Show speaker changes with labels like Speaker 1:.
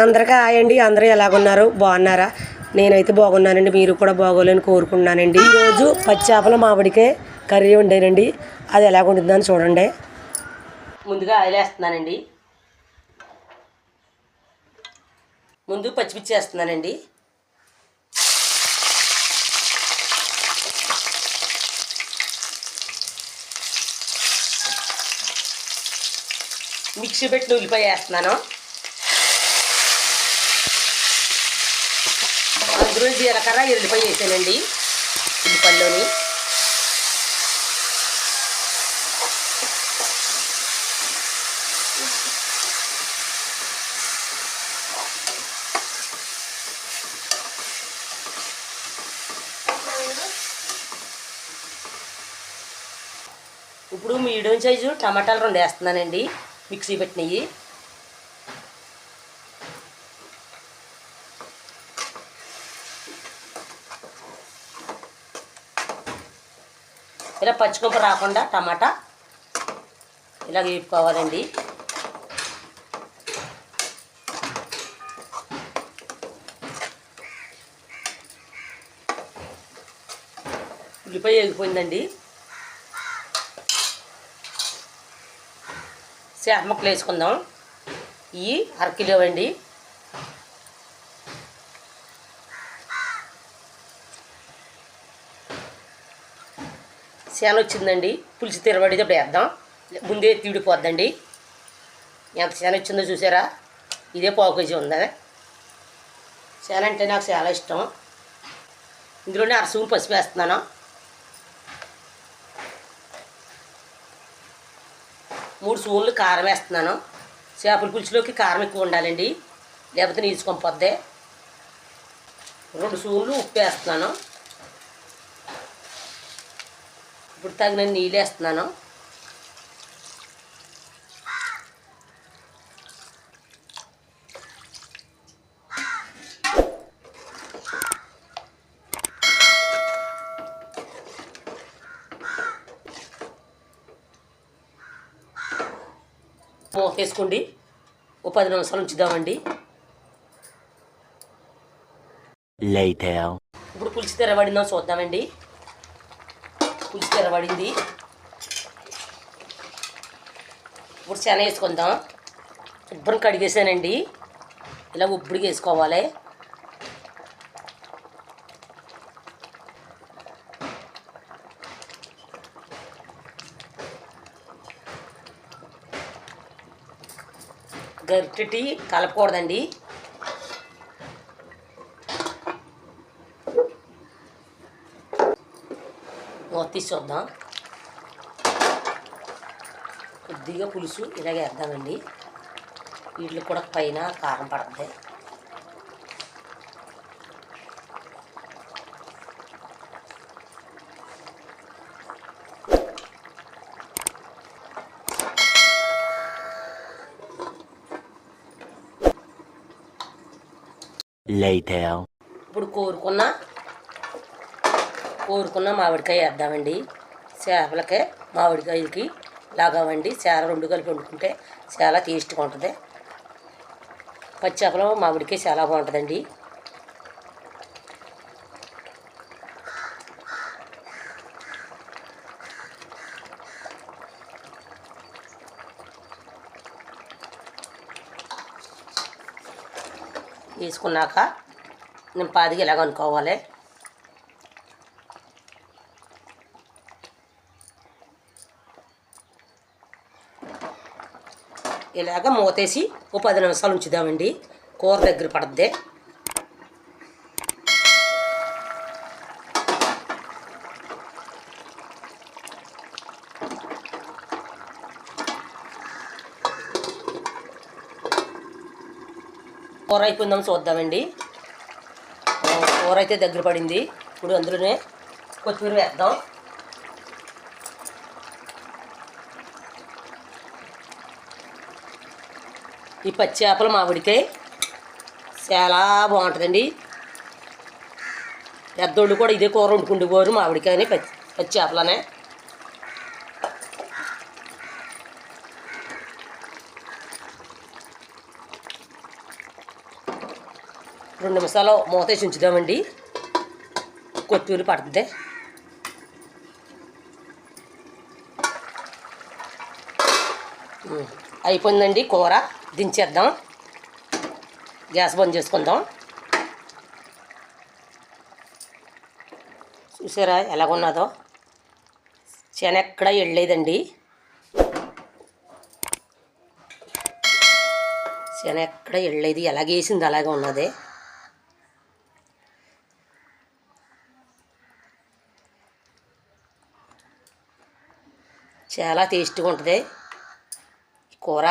Speaker 1: అందరికీ ఆయండి అందరూ ఎలాగున్నారు? బాగున్నారా? నేనైతే బాగున్నానండి. మీరు కూడా బాగోలేని కోరుకుంటున్నానండి. ఈరోజు పచ్చి చేపల మామిడికే కర్రీ వండానండి. అది ఎలాగ ఉంటుందని చూడండి. ముందుగా ఆయిల్ వేస్తున్నానండి. ముందు పచ్చిమిర్చి వేస్తున్నానండి. మిక్సీ పెట్టిన ఉల్లిపాయ వేస్తున్నాను. జీలకర్ర ఎల్లిపాయ వేసానండి. ఉల్లిపల్లోని ఇప్పుడు మీడియం సైజు టమాటాలు రెండు వేస్తున్నానండి. మిక్సీ పెట్టినవి. ఇలా పచ్చికొంప రాకుండా టమాటా ఇలా వేపుకోవాలండి. ఉల్లిపాయ వేగిపోయిందండి. చేప ముక్కలు వేసుకుందాం. ఇవి అరకిలో అండి చేన వచ్చిందండి. పులుసు తిరబడేటప్పుడు వేద్దాం. ముందే తీడిపోద్దండి. ఎంత సేన వచ్చిందో చూసారా? ఇదే పావు కేజీ ఉందా. సేన అంటే నాకు చాలా ఇష్టం. ఇందులోనే అరసూలు పసుపు వేస్తున్నాను. మూడు స్పూన్లు కారం వేస్తున్నాను. చేపల పులుసులోకి కారం ఎక్కువ ఉండాలండి. లేకపోతే నీచుకొని రెండు స్పూన్లు ఉప్పు వేస్తున్నాను. ఇప్పుడు తగిన నీళ్ళు వేస్తున్నాను. మూత వేసుకోండి. ఓ పది నిమిషాలు ఉంచుదామండి. ఇప్పుడు పులుసు తెరబడిందో చూద్దామండి. పులుసు పడింది? ఇప్పుడు శన వేసుకుందాం. ఉబ్బరం కడిగేసానండి. ఇలా ఉబ్బడికి వేసుకోవాలి. గరిటెటి కలపకూడదండి మూత తీసి చూద్దాం కొద్దిగా పులుసు ఇలాగే వేద్దామండి. వీటికి కూడా పైన కారం పడుతుంది.
Speaker 2: Later.
Speaker 1: ఇప్పుడు కోరుకున్న కోరుకున్న మామిడికాయ వేద్దామండి. చేపలకే మామిడికాయలకి లాగామండి. చేర రెండు కలిపి వండుకుంటే చాలా టేస్ట్గా ఉంటుంది. పచ్చి చేపలు మామిడికాయ చాలా బాగుంటుందండి. వేసుకున్నాక నేను పాదిగా ఇలాగ అనుకోవాలి. ఇలాగ మూతేసి ఓ పది నిమిషాలు ఉంచుదామండి. కూర దగ్గర పడద్దే. కూర అయిపోయిందని చూద్దామండి. కూర అయితే దగ్గర పడింది. ఇప్పుడు అందులోనే కొత్తిమీర వేద్దాం. ఈ పచ్చి చేపల మామిడికాయ చాలా బాగుంటుందండి. పెద్దోళ్ళు కూడా ఇదే కూర వండుకుంటూ పోరు మామిడికాయని పచ్చి పచ్చి చేపలనే రెండు నిమిషాలు మూత వేసి ఉంచుదామండి. కొత్తిమీర పడుతుంది. అయిపోయిందండి కూర. దించేద్దాం. గ్యాస్ బంద్ చేసుకుందాం. చూసారా ఎలాగున్నదో శన వెళ్ళలేదండి. శన ఎక్కడ వెళ్ళలేదు. ఎలాగేసింది అలాగే ఉన్నదే. చాలా టేస్ట్గా ఉంటుంది. కూర.